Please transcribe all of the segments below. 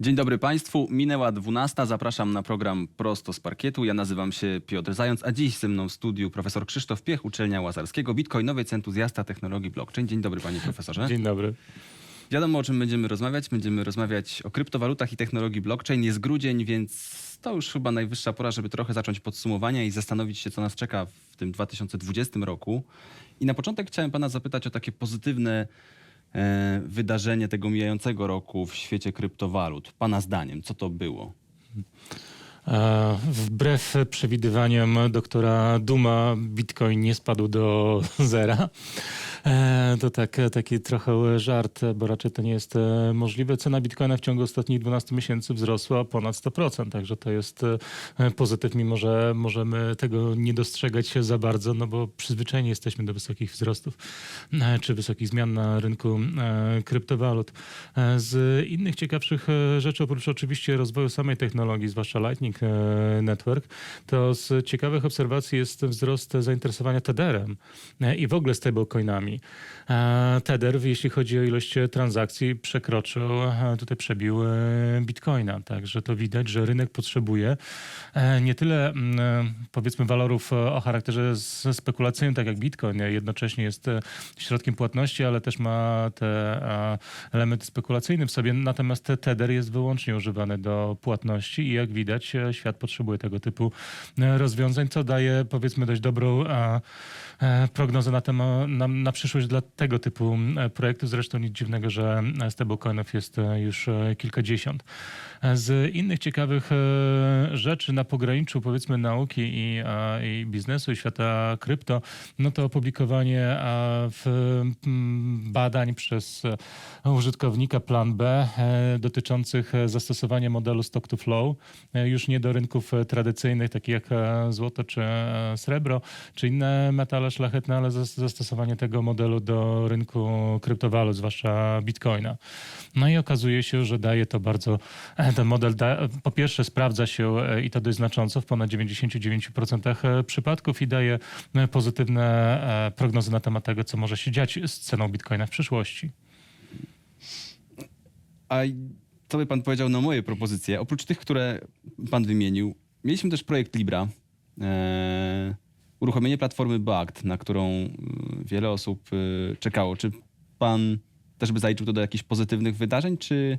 Dzień dobry Państwu. Minęła 12. Zapraszam na program Prosto z Parkietu. Ja nazywam się Piotr Zając, a dziś ze mną w studiu profesor Krzysztof Piech, uczelnia Łazarskiego, bitcoinowiec, entuzjasta technologii blockchain. Dzień dobry panie profesorze. Dzień dobry. Wiadomo o czym będziemy rozmawiać. Będziemy rozmawiać o kryptowalutach i technologii blockchain. Jest grudzień, więc to już chyba najwyższa pora, żeby trochę zacząć podsumowania i zastanowić się, co nas czeka w tym 2020 roku. I na początek chciałem pana zapytać o takie pozytywne wydarzenie tego mijającego roku w świecie kryptowalut. Pana zdaniem, co to było? E, Wbrew przewidywaniom doktora Duma, Bitcoin nie spadł do zera. E, To tak, taki trochę żart, bo raczej to nie jest e, możliwe. Cena Bitcoina w ciągu ostatnich 12 miesięcy wzrosła ponad 100%, także to jest pozytyw, mimo że możemy tego nie dostrzegać za bardzo, no bo przyzwyczajeni jesteśmy do wysokich wzrostów czy wysokich zmian na rynku kryptowalut. Z innych ciekawszych rzeczy, oprócz oczywiście rozwoju samej technologii, zwłaszcza Lightning e, Network, to z ciekawych obserwacji jest wzrost zainteresowania Tetherem e, i w ogóle stablecoinami. E, Tether, jeśli chodzi o ilość transakcji, przekroczył, tutaj przebił Bitcoina. Także to widać, że rynek potrzebuje nie tyle powiedzmy walorów o charakterze spekulacyjnym, tak jak Bitcoin, jednocześnie jest środkiem płatności, ale też ma te elementy spekulacyjne w sobie. Natomiast te Tether jest wyłącznie używany do płatności i jak widać świat potrzebuje tego typu e, rozwiązań, co daje powiedzmy dość dobrą e, prognozę na, na, na przyszłość dla tego typu e, projektów. Zresztą nic dziwnego, że stablecoinów jest e, już e, kilkadziesiąt. Z innych ciekawych rzeczy na pograniczu powiedzmy nauki i, i biznesu i świata krypto, no to opublikowanie badań przez użytkownika Plan B dotyczących zastosowania modelu stock to flow już nie do rynków tradycyjnych, takich jak złoto czy srebro, czy inne metale szlachetne, ale zas- zastosowanie tego modelu do rynku kryptowalut, zwłaszcza bitcoina. No i okazuje się, że daje to bardzo, e, ten model da, po pierwsze sprawdza się e, i to dość znacząco w ponad 99% przypadków i daje e, pozytywne e, prognozy na temat tego, co może się dziać z ceną bitcoina w przyszłości. A co by pan powiedział na moje propozycje? Oprócz tych, które pan wymienił, mieliśmy też projekt Libra. E, uruchomienie platformy BACT, na którą y, wiele osób y, czekało. Czy pan też by zaliczył to do jakichś pozytywnych wydarzeń, czy,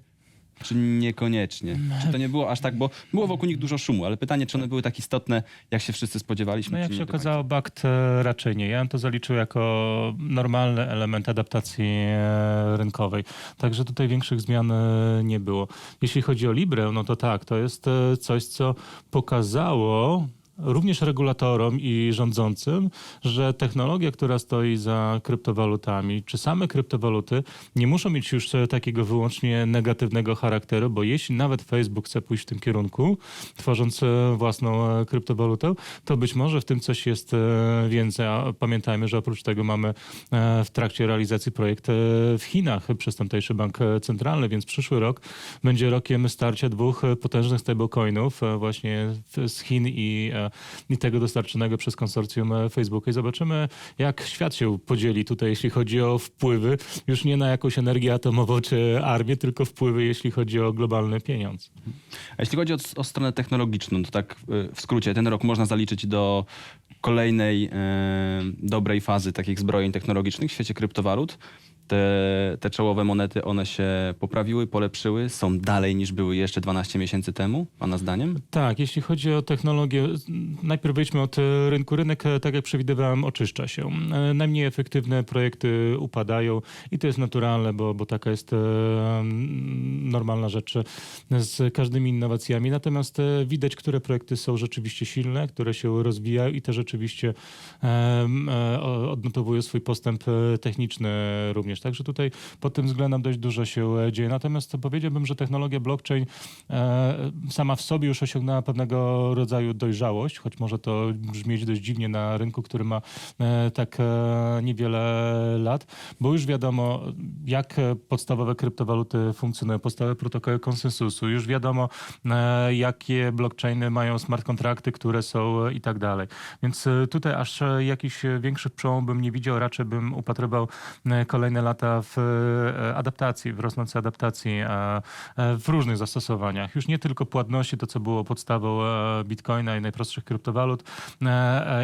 czy niekoniecznie? Czy to nie było aż tak, bo było wokół nich dużo szumu, ale pytanie, czy one były tak istotne, jak się wszyscy spodziewaliśmy? No jak się okazało, BACT e, raczej nie. Ja bym to zaliczył jako normalny element adaptacji e, rynkowej. Także tutaj większych zmian e, nie było. Jeśli chodzi o Librę, no to tak, to jest coś, co pokazało również regulatorom i rządzącym, że technologia, która stoi za kryptowalutami, czy same kryptowaluty nie muszą mieć już takiego wyłącznie negatywnego charakteru, bo jeśli nawet Facebook chce pójść w tym kierunku, tworząc e, własną e, kryptowalutę, to być może w tym coś jest e, więcej. A pamiętajmy, że oprócz tego mamy w trakcie realizacji projekt w Chinach przez tamtejszy bank centralny, więc przyszły rok będzie rokiem starcia dwóch potężnych stablecoinów właśnie z Chin i, e, i tego dostarczonego przez konsorcjum e, Facebooka i zobaczymy, jak świat się podzieli tutaj, jeśli chodzi o wpływy, już nie na jakąś energię atomową czy armię, tylko wpływy, jeśli chodzi o globalny pieniądz. A jeśli chodzi o, o stronę technologiczną, to tak y, w skrócie, ten rok można zaliczyć do kolejnej e, dobrej fazy takich zbrojeń technologicznych w świecie kryptowalut. Te, te czołowe monety, one się poprawiły, polepszyły, są dalej niż były jeszcze 12 miesięcy temu, pana zdaniem? Tak, jeśli chodzi o technologię, najpierw wejdźmy od rynku. Rynek, e, tak jak przewidywałem, oczyszcza się. E, Najmniej efektywne projekty upadają i to jest naturalne, bo, bo taka jest e, normalna rzecz z każdymi innowacjami. Natomiast widać, które projekty są rzeczywiście silne, które się rozwijają i te rzeczywiście odnotowują swój postęp techniczny również. Także tutaj pod tym względem dość dużo się e, dzieje. Natomiast powiedziałbym, że technologia blockchain e, sama w sobie już osiągnęła pewnego rodzaju dojrzałość, choć może to brzmieć dość dziwnie na rynku, który ma e, tak niewiele lat, bo już wiadomo, jak podstawowe kryptowaluty funkcjonują, podstawowe protokoły konsensusu, już wiadomo, jakie blockchainy mają smart kontrakty, które są i tak dalej. Więc tutaj aż jakichś większych przełomów bym nie widział, raczej bym upatrywał kolejne lata w e, adaptacji, w rosnącej adaptacji e, e, w różnych zastosowaniach. Już nie tylko płatności, to co było podstawą bitcoina i najprostszych kryptowalut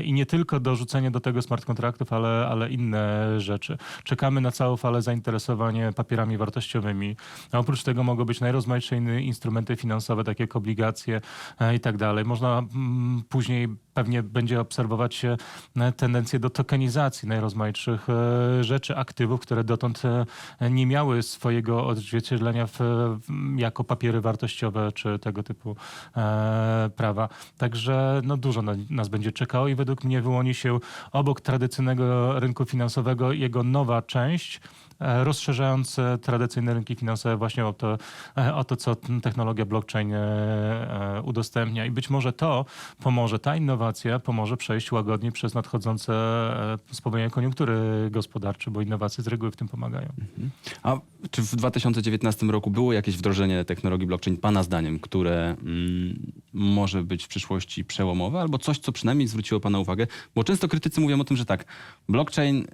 i nie tylko dorzucenie do tego smart kontraktów, ale, ale inne rzeczy. Czekamy na całą falę zainteresowania papierami wartościowymi. A oprócz tego mogą być najrozmaitsze inne instrumenty finansowe, takie jak obligacje i tak dalej. Można mm, później pewnie będzie obserwować się e, tendencje do tokenizacji najrozmaitszych e, rzeczy, aktywów, które dotąd e, nie miały swojego odzwierciedlenia w, jako papiery wartościowe czy tego typu prawa. Także no, dużo na, nas będzie czekało i według mnie wyłoni się obok tradycyjnego rynku finansowego jego nowa część, rozszerzając e, tradycyjne rynki finansowe właśnie o to, e, o to co technologia blockchain e, e, udostępnia. I być może to pomoże, ta innowacja pomoże przejść łagodnie przez nadchodzące e, spowolnienie koniunktury gospodarczej, bo innowacje z reguły w tym pomagają. A czy w 2019 roku było jakieś wdrożenie technologii blockchain, Pana zdaniem, które mm, może być w przyszłości przełomowe, albo coś, co przynajmniej zwróciło Pana uwagę? Bo często krytycy mówią o tym, że tak, blockchain yy,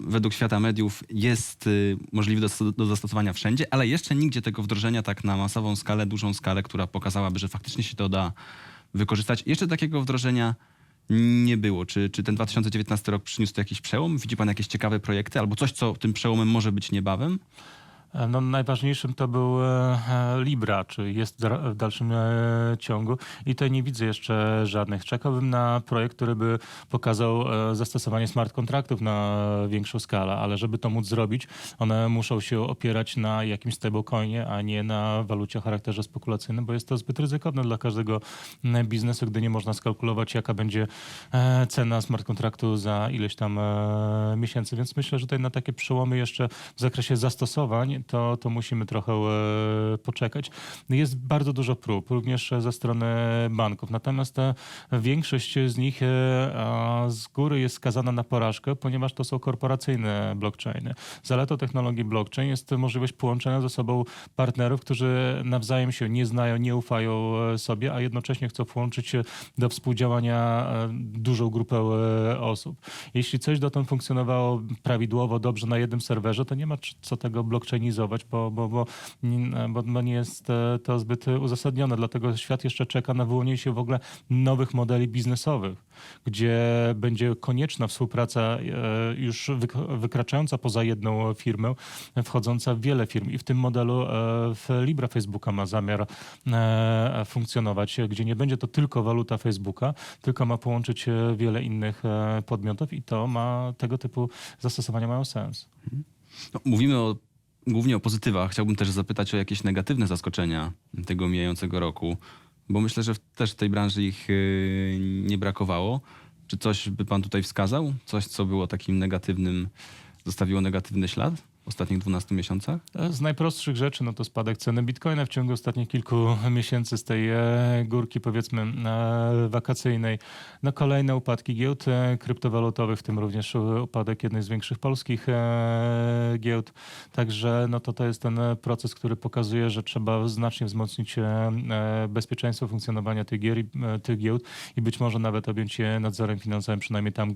według świata mediów jest yy, możliwy do, do zastosowania wszędzie, ale jeszcze nigdzie tego wdrożenia tak na masową skalę, dużą skalę, która pokazałaby, że faktycznie się to da wykorzystać. Jeszcze takiego wdrożenia nie było. Czy, czy ten 2019 rok przyniósł jakiś przełom? Widzi pan jakieś ciekawe projekty albo coś, co tym przełomem może być niebawem? E, No, najważniejszym to był e, e, Libra, czy jest w dalszym ciągu i tutaj nie widzę jeszcze żadnych. Czekałbym na projekt, który by pokazał zastosowanie smart kontraktów na większą skalę, ale żeby to móc zrobić, one muszą się opierać na jakimś stablecoinie, a nie na walucie o charakterze spekulacyjnym, bo jest to zbyt ryzykowne dla każdego biznesu, gdy nie można skalkulować, jaka będzie cena smart kontraktu za ileś tam miesięcy. Więc myślę, że tutaj na takie przełomy jeszcze w zakresie zastosowań, to, to musimy trochę e, poczekać. Jest bardzo dużo prób, również ze strony banków. Natomiast e, większość z nich e, z góry jest skazana na porażkę, ponieważ to są korporacyjne blockchainy. Zaletą technologii blockchain jest możliwość połączenia ze sobą partnerów, którzy nawzajem się nie znają, nie ufają sobie, a jednocześnie chcą włączyć do współdziałania dużą grupę osób. Jeśli coś dotąd funkcjonowało prawidłowo, dobrze na jednym serwerze, to nie ma co tego blockchainizować, bo, bo, bo, bo, nie jest e, to zbyt uzasadnione. Dlatego świat jeszcze czeka na wyłonienie się w ogóle nowych modeli biznesowych, gdzie będzie konieczna współpraca e, już wyk- wykraczająca poza jedną firmę, wchodząca w wiele firm. I w tym modelu e, Libra Facebooka ma zamiar funkcjonować, gdzie nie będzie to tylko waluta Facebooka, tylko ma połączyć wiele innych podmiotów i to ma tego typu zastosowania mają sens. No, mówimy o, głównie o pozytywach. Chciałbym też zapytać o jakieś negatywne zaskoczenia tego mijającego roku, bo myślę, że też w tej branży ich yy, nie brakowało. Czy coś by pan tutaj wskazał? Coś, co było takim negatywnym, zostawiło negatywny ślad ostatnich 12 miesiącach? Z najprostszych rzeczy, no to spadek ceny bitcoina w ciągu ostatnich kilku miesięcy z tej e, górki, powiedzmy, e, wakacyjnej. No kolejne upadki giełd e, kryptowalutowych, w tym również e, upadek jednej z większych polskich e, giełd. Także no to, to jest ten e, proces, który pokazuje, że trzeba znacznie wzmocnić e, e, bezpieczeństwo funkcjonowania tych, gier, e, tych giełd i być może nawet objąć je nadzorem finansowym, przynajmniej tam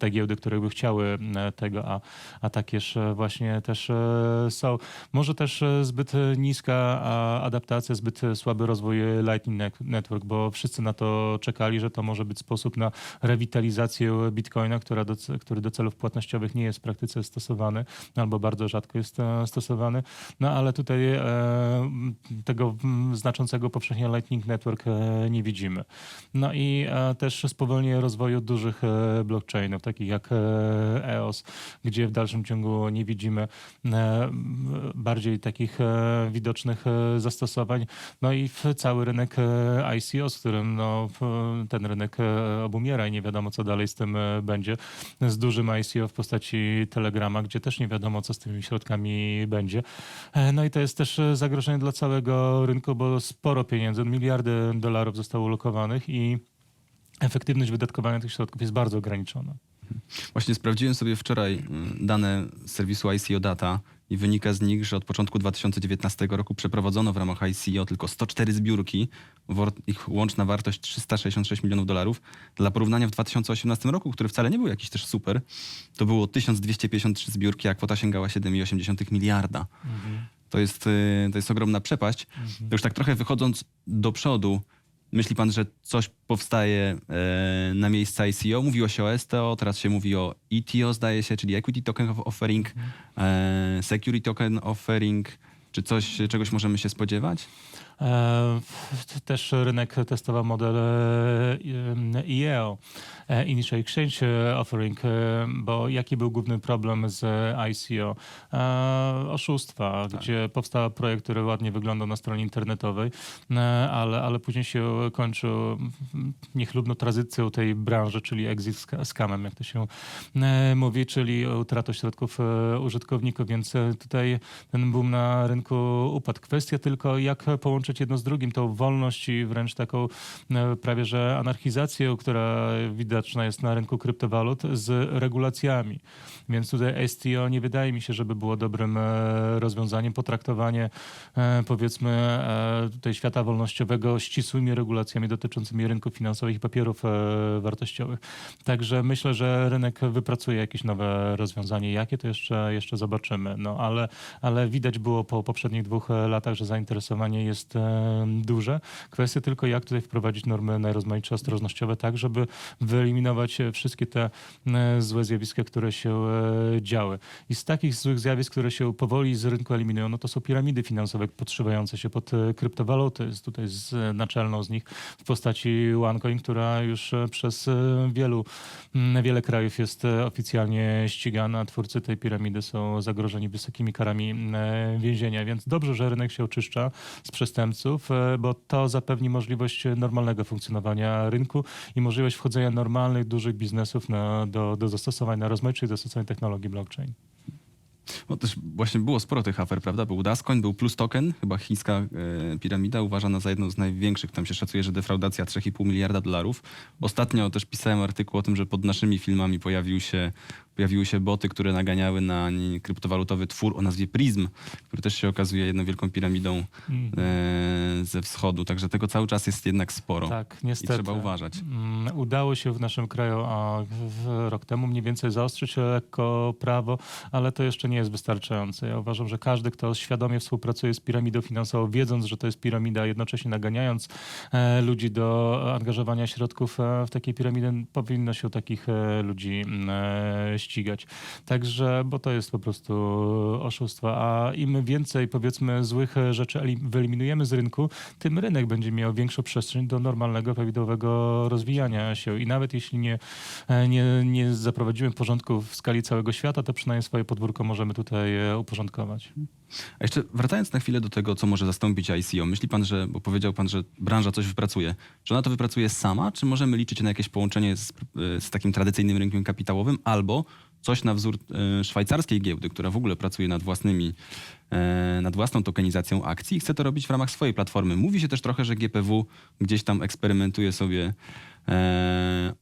te giełdy, które by chciały tego, a, a takież e, właśnie też e, są. Może też e, zbyt niska adaptacja, zbyt słaby rozwój Lightning Net- Network, bo wszyscy na to czekali, że to może być sposób na rewitalizację Bitcoina, która do, który do celów płatnościowych nie jest w praktyce stosowany, albo bardzo rzadko jest stosowany. No ale tutaj tego znaczącego powszechnie Lightning Network nie widzimy. No i też spowolnienie rozwoju dużych blockchainów, takich jak e, EOS, gdzie w dalszym ciągu nie widzimy e, bardziej takich e, widocznych e, zastosowań. No i w cały rynek e, ICO, z którym no, ten rynek e, obumiera i nie wiadomo, co dalej z tym e, będzie. Z dużym ICO w postaci Telegrama, gdzie też nie wiadomo, co z tymi środkami będzie. E, No i to jest też e, zagrożenie dla całego rynku, bo sporo pieniędzy, miliardy dolarów zostało ulokowanych i efektywność wydatkowania tych środków jest bardzo ograniczona. Właśnie sprawdziłem sobie wczoraj y, dane serwisu ICO Data i wynika z nich, że od początku 2019 roku przeprowadzono w ramach ICO tylko 104 zbiórki, ich łączna wartość 366 milionów dolarów. Dla porównania w 2018 roku, który wcale nie był jakiś też super, to było 1253 zbiórki, a kwota sięgała 7,8 miliarda. To jest, y, to jest ogromna przepaść. To już tak trochę wychodząc do przodu, myśli pan, że coś powstaje e, na miejsca ICO? Mówiło się o STO, teraz się mówi o ETO zdaje się, czyli Equity Token Offering, e, Security Token Offering. Czy coś, czegoś możemy się spodziewać? E, Też rynek testował model e, IEO, e, Initial Exchange Offering, bo jaki był główny problem z ICO? Oszustwa, gdzie powstał projekt, który ładnie wyglądał na stronie internetowej, ale, ale później się kończył niechlubną tradycją tej branży, czyli exit scamem, jak to się mówi, czyli utratą środków użytkowników, więc tutaj ten boom na rynku upadł. Kwestia tylko, jak połączyć jedno z drugim, tą wolność i wręcz taką e, prawie że anarchizację, która widoczna jest na rynku kryptowalut z regulacjami. Więc tutaj STO nie wydaje mi się, żeby było dobrym e, rozwiązaniem. Potraktowanie e, powiedzmy tutaj świata wolnościowego ścisłymi regulacjami dotyczącymi rynków finansowych i papierów wartościowych. Także myślę, że rynek wypracuje jakieś nowe rozwiązanie. Jakie to jeszcze, jeszcze zobaczymy. No ale, ale widać było po poprzednich dwóch latach, że zainteresowanie jest duże. Kwestia tylko, jak tutaj wprowadzić normy najrozmaitsze ostrożnościowe, tak, żeby wyeliminować e, wszystkie te e, złe zjawiska, które się e, działy. I z takich złych zjawisk, które się powoli z rynku eliminują, no to są piramidy finansowe podszywające się pod e, kryptowaluty. Jest tutaj z, e, naczelną z nich w postaci OneCoin, która już e, przez e, wielu, wiele krajów jest e, oficjalnie ścigana. Twórcy tej piramidy są zagrożeni wysokimi karami e, więzienia, więc dobrze, że rynek się oczyszcza z przestępców, e, bo to zapewni możliwość normalnego funkcjonowania rynku i możliwość wchodzenia normalnych, dużych biznesów na, do, do zastosowań, na rozmaitych zastosowań technologii blockchain. No też właśnie było sporo tych afer, prawda? Był Dascoin, był Plus Token, chyba chińska e, piramida, uważana za jedną z największych. Tam się szacuje, że defraudacja 3,5 miliarda dolarów. Ostatnio też pisałem artykuł o tym, że pod naszymi filmami pojawił się, pojawiły się boty, które naganiały na kryptowalutowy twór o nazwie Prism, który też się okazuje jedną wielką piramidą e, ze wschodu. Także tego cały czas jest jednak sporo. Tak, I niestety. trzeba uważać. Mm, Udało się w naszym kraju a, w, rok temu mniej więcej zaostrzyć lekko prawo, ale to jeszcze nie jest wystarczające. Ja uważam, że każdy, kto świadomie współpracuje z piramidą finansową, wiedząc, że to jest piramida, jednocześnie naganiając e, ludzi do angażowania środków e, w takiej piramidy, powinno się takich ludzi mm, e, ścigać. Także, bo to jest po prostu oszustwo, a im więcej powiedzmy złych e, rzeczy elim- wyeliminujemy z rynku, tym rynek będzie miał większą przestrzeń do normalnego, prawidłowego rozwijania się. I nawet jeśli nie, e, nie, nie zaprowadzimy porządku w skali całego świata, to przynajmniej swoje podwórko możemy tutaj e, uporządkować. A jeszcze wracając na chwilę do tego, co może zastąpić ICO. Myśli pan, że, bo powiedział pan, że branża coś wypracuje, czy ona to wypracuje sama, czy możemy liczyć na jakieś połączenie z, z takim tradycyjnym rynkiem kapitałowym, albo coś na wzór e, szwajcarskiej giełdy, która w ogóle pracuje nad własnymi, e, nad własną tokenizacją akcji i chce to robić w ramach swojej platformy. Mówi się też trochę, że GPW gdzieś tam eksperymentuje sobie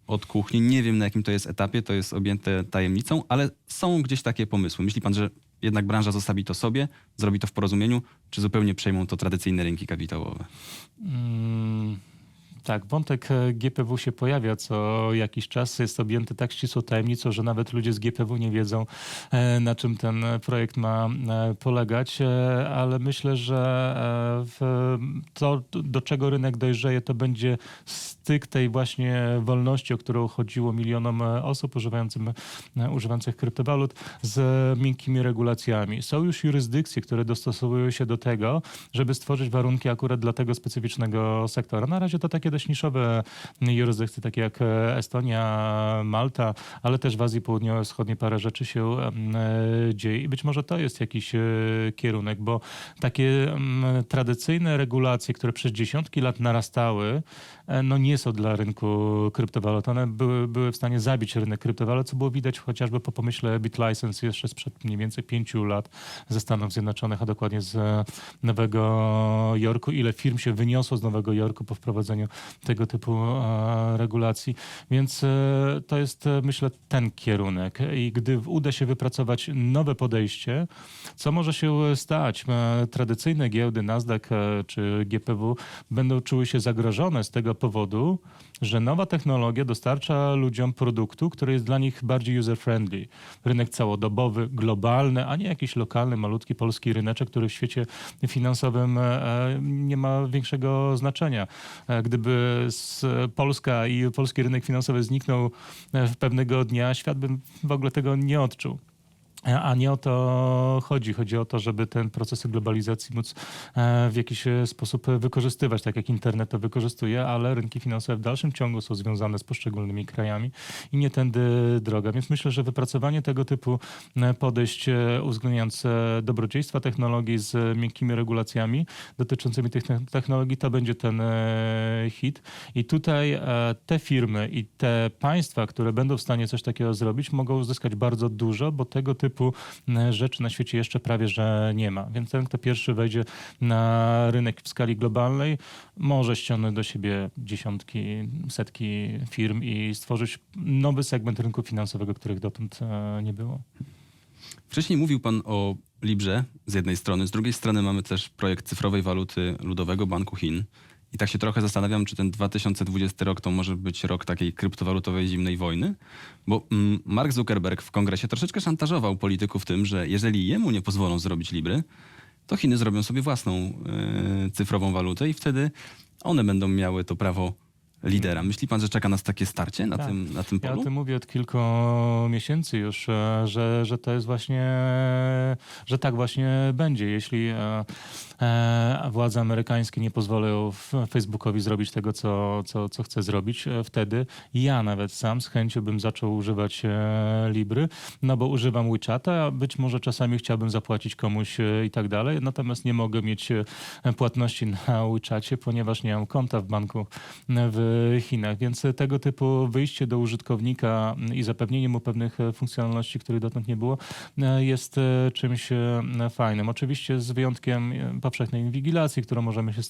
od kuchni. Nie wiem na jakim to jest etapie, to jest objęte tajemnicą, ale są gdzieś takie pomysły. Myśli pan, że jednak branża zostawi to sobie, zrobi to w porozumieniu, czy zupełnie przejmą to tradycyjne rynki kapitałowe? Mm, tak, wątek e, GPW się pojawia co jakiś czas. Jest objęty tak ścisłą tajemnicą, że nawet ludzie z GPW nie wiedzą, e, na czym ten projekt ma e, polegać, ale myślę, że to, do czego rynek dojrzeje, to będzie styk tej właśnie wolności, o którą chodziło milionom osób używającym, używających kryptowalut, z miękkimi regulacjami. Są już jurysdykcje, które dostosowują się do tego, żeby stworzyć warunki akurat dla tego specyficznego sektora. Na razie to takie niszowe jurysdykcje, takie jak e, Estonia, Malta, ale też w Azji Południowo-Wschodniej parę rzeczy się e, dzieje i być może to jest jakiś e, kierunek, bo takie tradycyjne regulacje, które przez dziesiątki lat narastały, no nie są dla rynku kryptowalut. One były, były w stanie zabić rynek kryptowalut, co było widać chociażby po pomyśle BitLicense jeszcze sprzed mniej więcej pięciu lat ze Stanów Zjednoczonych, a dokładnie z Nowego Jorku. Ile firm się wyniosło z Nowego Jorku po wprowadzeniu tego typu e, regulacji. Więc e, to jest, e, myślę, ten kierunek. I gdy uda się wypracować nowe podejście, co może się stać? Tradycyjne giełdy Nasdaq czy GPW będą czuły się zagrożone z tego powodu, że nowa technologia dostarcza ludziom produktu, który jest dla nich bardziej user-friendly. Rynek całodobowy, globalny, a nie jakiś lokalny, malutki polski ryneczek, który w świecie finansowym e, nie ma większego znaczenia. E, Gdyby Polska i polski rynek finansowy zniknął e, pewnego dnia, świat by w ogóle tego nie odczuł. A nie o to chodzi. Chodzi o to, żeby ten procesy globalizacji móc e, w jakiś e, sposób wykorzystywać, tak jak internet to wykorzystuje, ale rynki finansowe w dalszym ciągu są związane z poszczególnymi krajami i nie tędy droga. Więc myślę, że wypracowanie tego typu e, podejść e, uwzględniające dobrodziejstwa technologii z miękkimi regulacjami dotyczącymi tych te- technologii, to będzie ten e, hit. I tutaj e, te firmy i te państwa, które będą w stanie coś takiego zrobić, mogą uzyskać bardzo dużo, bo tego typu e, rzeczy na świecie jeszcze prawie, że nie ma. Więc ten, kto pierwszy wejdzie na rynek w skali globalnej, może ściągnąć do siebie dziesiątki, setki firm i stworzyć nowy segment rynku finansowego, których dotąd e, nie było. Wcześniej mówił pan o Librze z jednej strony, z drugiej strony mamy też projekt cyfrowej waluty Ludowego Banku Chin. I tak się trochę zastanawiam, czy ten 2020 rok to może być rok takiej kryptowalutowej zimnej wojny, bo mm, Mark Zuckerberg w kongresie troszeczkę szantażował polityków tym, że jeżeli jemu nie pozwolą zrobić Libry, to Chiny zrobią sobie własną e, cyfrową walutę i wtedy one będą miały to prawo lidera. Myśli pan, że czeka nas takie starcie na, Tak. tym, na tym Ja polu? o tym mówię od kilku miesięcy już, e, że, że to jest właśnie, że tak właśnie będzie. Jeśli e, e, władze amerykańskie nie pozwolą Facebookowi zrobić tego, co, co, co chce zrobić, wtedy ja nawet sam z chęcią bym zaczął używać Libry, no bo używam WeChata, być może czasami chciałbym zapłacić komuś i tak dalej, natomiast nie mogę mieć płatności na WeChacie, ponieważ nie mam konta w banku w Chinach, więc tego typu wyjście do użytkownika i zapewnienie mu pewnych e, funkcjonalności, których dotąd nie było, e, jest e, czymś e, fajnym. Oczywiście z wyjątkiem e, powszechnej inwigilacji, którą możemy się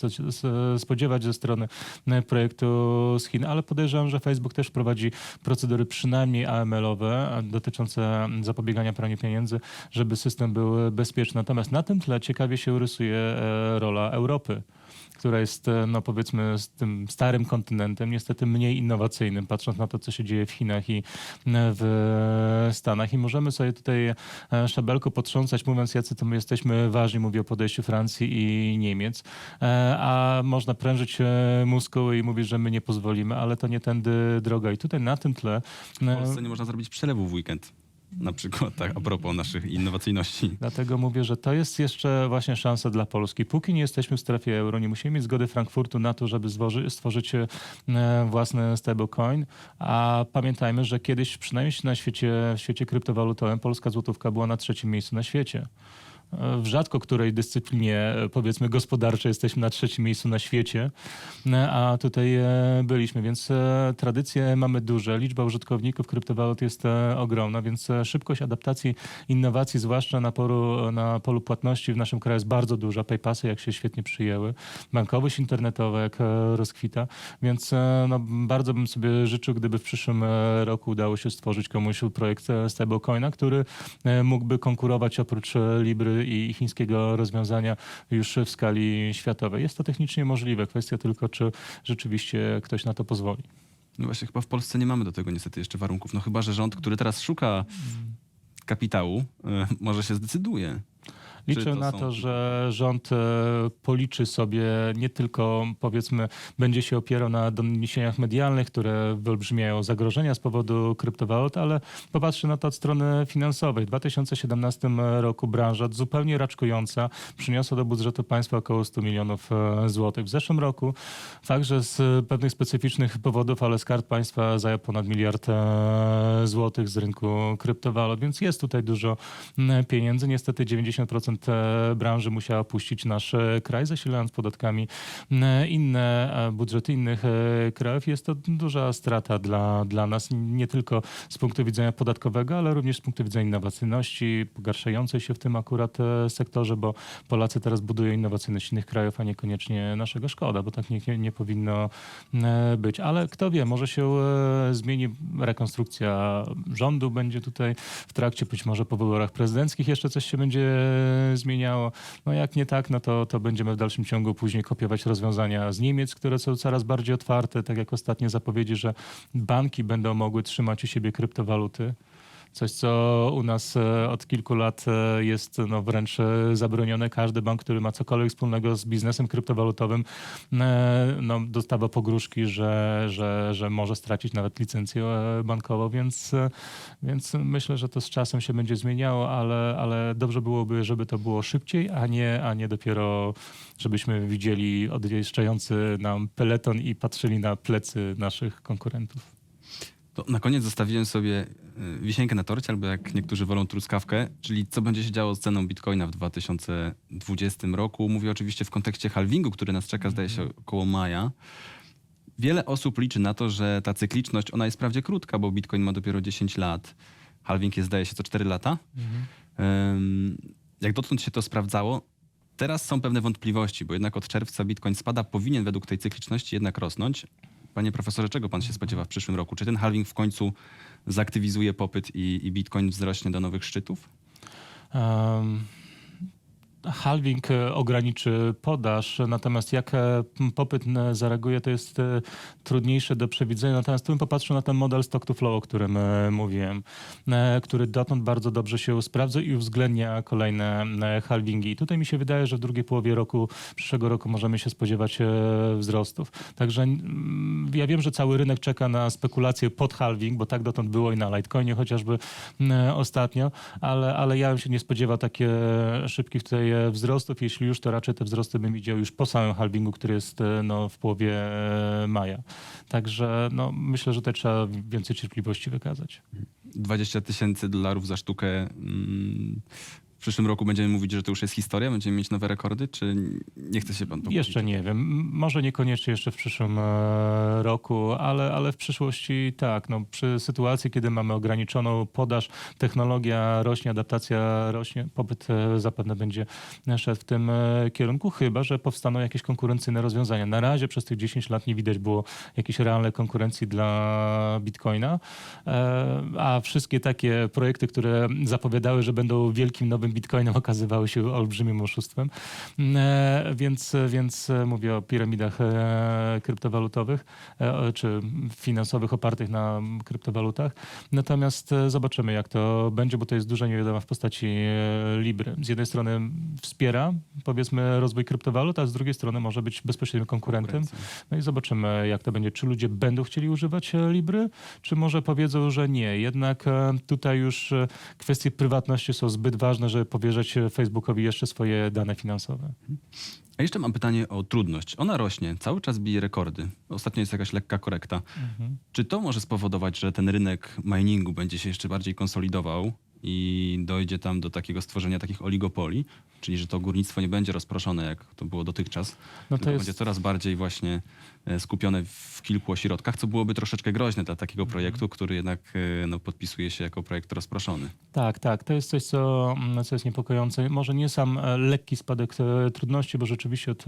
spodziewać ze strony e, projektu z Chin, ale podejrzewam, że Facebook też prowadzi procedury przynajmniej AML-owe e, dotyczące zapobiegania praniu pieniędzy, żeby system był bezpieczny. Natomiast na tym tle ciekawie się rysuje e, rola Europy która jest, e, no powiedzmy, z tym starym kontynentem, niestety mniej innowacyjnym, patrząc na to, co się dzieje w Chinach i e, w Stanach. I możemy sobie tutaj e, szabelko potrząsać, mówiąc, jacy to my jesteśmy ważni, mówię o podejściu Francji i Niemiec, E, a można prężyć e, muskuły i mówić, że my nie pozwolimy, ale to nie tędy droga. I tutaj na tym tle... W Polsce nie można zrobić przelewu w weekend. Na przykład, tak, a propos naszych innowacyjności. Dlatego mówię, że to jest jeszcze właśnie szansa dla Polski. Póki nie jesteśmy w strefie euro, nie musimy mieć zgody Frankfurtu na to, żeby zwoży, stworzyć e, własny stablecoin, a pamiętajmy, że kiedyś przynajmniej na świecie, w świecie kryptowalutowym polska złotówka była na trzecim miejscu na świecie. W rzadko której dyscyplinie, powiedzmy, gospodarczej jesteśmy na trzecim miejscu na świecie, a tutaj e, byliśmy, więc e, tradycje mamy duże, liczba użytkowników kryptowalut jest e, ogromna, więc szybkość adaptacji innowacji, zwłaszcza na na polu płatności w naszym kraju jest bardzo duża. PayPasy jak się świetnie przyjęły, bankowość internetowa jak rozkwita, więc no, bardzo bym sobie życzył, gdyby w przyszłym roku udało się stworzyć komuś projekt stablecoina, który mógłby konkurować oprócz Libry i chińskiego rozwiązania już w skali światowej. Jest to technicznie możliwe, kwestia tylko, czy rzeczywiście ktoś na to pozwoli. No właśnie, chyba w Polsce nie mamy do tego niestety jeszcze warunków. No chyba, że rząd, który teraz szuka kapitału, e, może się zdecyduje. Liczę to na są- to, że rząd e, policzy sobie nie tylko, powiedzmy, będzie się opierał na doniesieniach medialnych, które wyolbrzymiają zagrożenia z powodu kryptowalut, ale popatrzy na to od strony finansowej. W 2017 roku branża zupełnie raczkująca przyniosła do budżetu państwa około 100 milionów e, złotych. W zeszłym roku fakt, że z pewnych specyficznych powodów, ale Skarb Państwa zajął ponad miliard e, złotych z rynku kryptowalut, więc jest tutaj dużo pieniędzy. Niestety 90% 50% e, branży musiała opuścić nasz e, kraj, zasilając podatkami e, inne budżety innych krajów. Jest to duża strata dla, dla nas, nie tylko z punktu widzenia podatkowego, ale również z punktu widzenia innowacyjności, pogarszającej się w tym akurat sektorze, bo Polacy teraz budują innowacyjność innych krajów, a niekoniecznie naszego szkoda, bo tak nie, nie powinno być. Ale kto wie, może się zmieni rekonstrukcja rządu, będzie tutaj w trakcie, być może po wyborach prezydenckich jeszcze coś się będzie zmieniało. No jak nie tak, no to, to będziemy w dalszym ciągu później kopiować rozwiązania z Niemiec, które są coraz bardziej otwarte, tak jak ostatnie zapowiedzi, że banki będą mogły trzymać u siebie kryptowaluty. Coś, co u nas e, od kilku lat e, jest no, wręcz e, zabronione. Każdy bank, który ma cokolwiek wspólnego z biznesem kryptowalutowym, no, dostawa pogróżki, że, że, że może stracić nawet licencję bankową, więc, więc myślę, że to z czasem się będzie zmieniało, ale, ale dobrze byłoby, żeby to było szybciej, a nie, a nie dopiero, żebyśmy widzieli odjeżdżający nam peleton i patrzyli na plecy naszych konkurentów. To na koniec zostawiłem sobie y, wisienkę na torcie, albo jak niektórzy wolą truskawkę, czyli co będzie się działo z ceną bitcoina w 2020 roku. Mówię oczywiście w kontekście halvingu, który nas czeka, zdaje się, około maja. Wiele osób liczy na to, że ta cykliczność, ona jest wprawdzie krótka, bo bitcoin ma dopiero 10 lat. Halving jest, zdaje się, co 4 lata. Ym, Jak dotąd się to sprawdzało, teraz są pewne wątpliwości, bo jednak od czerwca bitcoin spada, powinien według tej cykliczności jednak rosnąć. Panie profesorze, czego pan się spodziewa w przyszłym roku? Czy ten halving w końcu zaktywizuje popyt i, i bitcoin wzrośnie do nowych szczytów? Um, halving e, ograniczy podaż, natomiast jak e, popyt e, zareaguje, to jest trudniejsze do przewidzenia. Natomiast tu bym popatrzył na ten model stock to flow, o którym mówiłem, który dotąd bardzo dobrze się sprawdza i uwzględnia kolejne halvingi. I tutaj mi się wydaje, że w drugiej połowie roku, przyszłego roku możemy się spodziewać wzrostów. Także ja wiem, że cały rynek czeka na spekulacje pod halving, bo tak dotąd było i na Litecoinie chociażby ostatnio, ale, ale ja bym się nie spodziewał takie szybkich tutaj wzrostów. Jeśli już, to raczej te wzrosty bym widział już po samym halvingu, który jest e, no, w połowie e, maja. Także no, myślę, że tutaj trzeba więcej cierpliwości wykazać. 20 tysięcy dolarów za sztukę. mm, W przyszłym roku będziemy mówić, że to już jest historia? Będziemy mieć nowe rekordy? Czy nie chce się pan pogodzić? Jeszcze nie wiem. Może niekoniecznie jeszcze w przyszłym e, roku, ale, ale w przyszłości tak. No, przy sytuacji, kiedy mamy ograniczoną podaż, technologia rośnie, adaptacja rośnie, popyt e, zapewne będzie szedł w tym e, kierunku, chyba że powstaną jakieś konkurencyjne rozwiązania. Na razie przez tych 10 lat nie widać było jakiejś realnej konkurencji dla Bitcoina, a wszystkie takie projekty, które zapowiadały, że będą wielkim nowym Bitcoinem, okazywały się olbrzymim oszustwem. E, Więc, więc mówię o piramidach e, kryptowalutowych e, czy finansowych opartych na kryptowalutach. Natomiast zobaczymy, jak to będzie, bo to jest duża niewiadoma w postaci Libry. Z jednej strony wspiera, powiedzmy, rozwój kryptowalut, a z drugiej strony może być bezpośrednim konkurentem. No i zobaczymy, jak to będzie. Czy ludzie będą chcieli używać Libry, czy może powiedzą, że nie. Jednak tutaj już kwestie prywatności są zbyt ważne, żeby powierzać e, Facebookowi jeszcze swoje dane finansowe. A jeszcze mam pytanie o trudność. Ona rośnie, cały czas bije rekordy. Ostatnio jest jakaś lekka korekta. Czy to może spowodować, że ten rynek miningu będzie się jeszcze bardziej konsolidował i dojdzie tam do takiego stworzenia takich oligopoli? Czyli, że to górnictwo nie będzie rozproszone, jak to było dotychczas, No to jest będzie coraz bardziej właśnie e, skupione w kilku ośrodkach, co byłoby troszeczkę groźne dla takiego Mhm. projektu, który jednak e, no, podpisuje się jako projekt rozproszony. Tak, tak. To jest coś, co, mm, co jest niepokojące. Może nie sam e, lekki spadek trudności, bo rzeczywiście od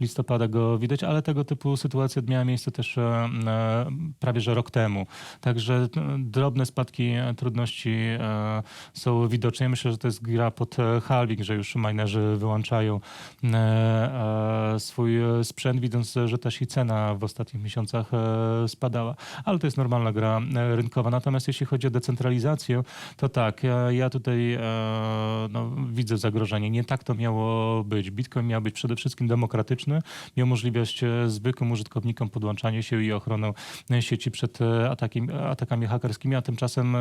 listopada go widać, ale tego typu sytuacja miała miejsce też prawie że rok temu. Także drobne spadki trudności są widoczne. Myślę, że to jest gra pod e, halving, że już minerzy wyłączają e, e, swój sprzęt, widząc, że też i cena w ostatnich miesiącach spadała. Ale to jest normalna gra rynkowa. Natomiast jeśli chodzi o decentralizację, to tak, ja, tutaj no, widzę zagrożenie. Nie tak to miało być. Bitcoin miał być przede wszystkim demokratyczny, miał możliwość e, zwykłym użytkownikom podłączania się i ochronę sieci przed e, ataki, atakami hakerskimi, a tymczasem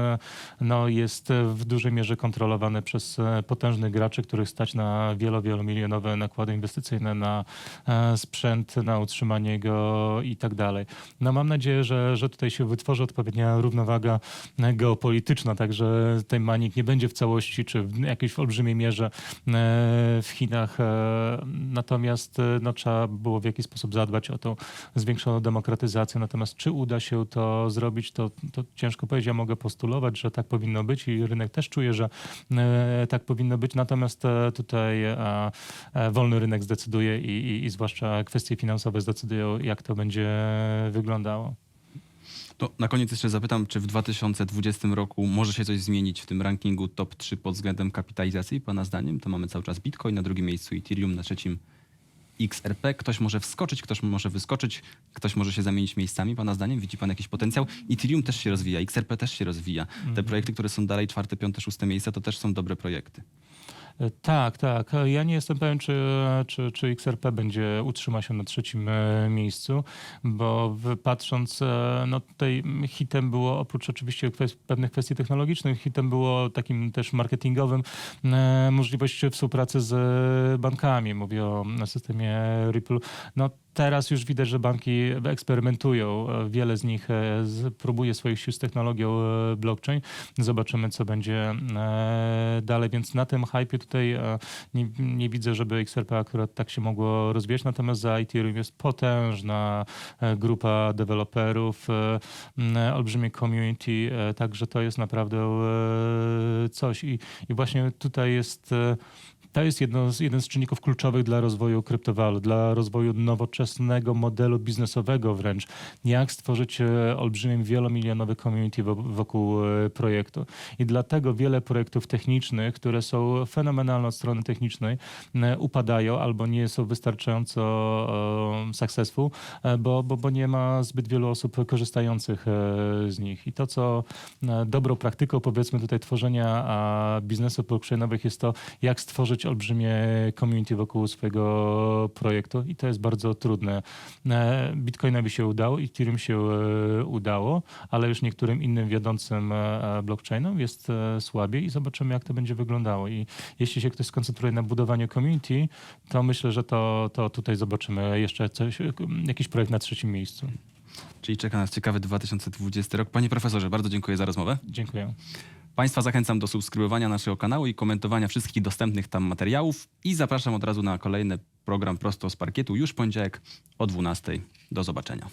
no, jest w dużej mierze kontrolowane przez e, potężnych graczy, których stać na wielo, wielomilionowe nakłady inwestycyjne na e, sprzęt, na utrzymanie go i tak dalej. No mam nadzieję, że, że tutaj się wytworzy odpowiednia równowaga geopolityczna, także ten manik nie będzie w całości czy w jakiejś olbrzymiej mierze e, w Chinach. Natomiast no, trzeba było w jakiś sposób zadbać o tą zwiększoną demokratyzację. Natomiast czy uda się to zrobić, to, to ciężko powiedzieć. Ja mogę postulować, że tak powinno być i rynek też czuje, że e, tak powinno być. Natomiast e, tutaj e, wolny rynek zdecyduje i, i, i zwłaszcza kwestie finansowe zdecydują, jak to będzie wyglądało. To na koniec jeszcze zapytam, czy w 2020 roku może się coś zmienić w tym rankingu top 3 pod względem kapitalizacji, pana zdaniem? To mamy cały czas Bitcoin, na drugim miejscu Ethereum, na trzecim XRP. Ktoś może wskoczyć, ktoś może wyskoczyć, ktoś może się zamienić miejscami, pana zdaniem? Widzi pan jakiś potencjał? Ethereum też się rozwija, XRP też się rozwija. Te projekty, które są dalej czwarte, piąte, szóste miejsca, to też są dobre projekty. Tak, tak. Ja nie jestem pewien, czy, czy, czy XRP będzie utrzyma się na trzecim e, miejscu, bo patrząc, e, no tutaj hitem było, oprócz oczywiście kwest, pewnych kwestii technologicznych, hitem było takim też marketingowym e, możliwość współpracy z bankami. Mówię o systemie Ripple. No Teraz już widać, że banki eksperymentują. Wiele z nich e, próbuje swoich sił z technologią e, blockchain. Zobaczymy, co będzie e, dalej. Więc na tym hypie tutaj nie, nie widzę, żeby XRP akurat tak się mogło rozwijać. Natomiast za Ethereum jest potężna grupa deweloperów, olbrzymie community, także to jest naprawdę coś. I, i właśnie tutaj jest. To jest jedno z, jeden z czynników kluczowych dla rozwoju kryptowalut, dla rozwoju nowoczesnego modelu biznesowego wręcz. Jak stworzyć e, olbrzymie, wielomilionowe community wo- wokół e, projektu. I dlatego wiele projektów technicznych, które są fenomenalne od strony technicznej, e, upadają albo nie są wystarczająco successful, bo, bo, bo nie ma zbyt wielu osób korzystających z nich. I to, co dobrą praktyką, powiedzmy tutaj tworzenia biznesów blockchainowych jest to, jak stworzyć olbrzymie community wokół swojego projektu i to jest bardzo trudne. E, Bitcoinowi się udało, Ethereum się e, udało, ale już niektórym innym wiodącym e, blockchainom jest słabiej i zobaczymy, jak to będzie wyglądało. I jeśli się ktoś skoncentruje na budowaniu community, to myślę, że to, to tutaj zobaczymy jeszcze coś, jakiś projekt na trzecim miejscu. Czyli czeka nas ciekawy 2020 rok. Panie profesorze, bardzo dziękuję za rozmowę. Dziękuję. Państwa zachęcam do subskrybowania naszego kanału i komentowania wszystkich dostępnych tam materiałów i zapraszam od razu na kolejny program prosto z parkietu już poniedziałek o 12. Do zobaczenia.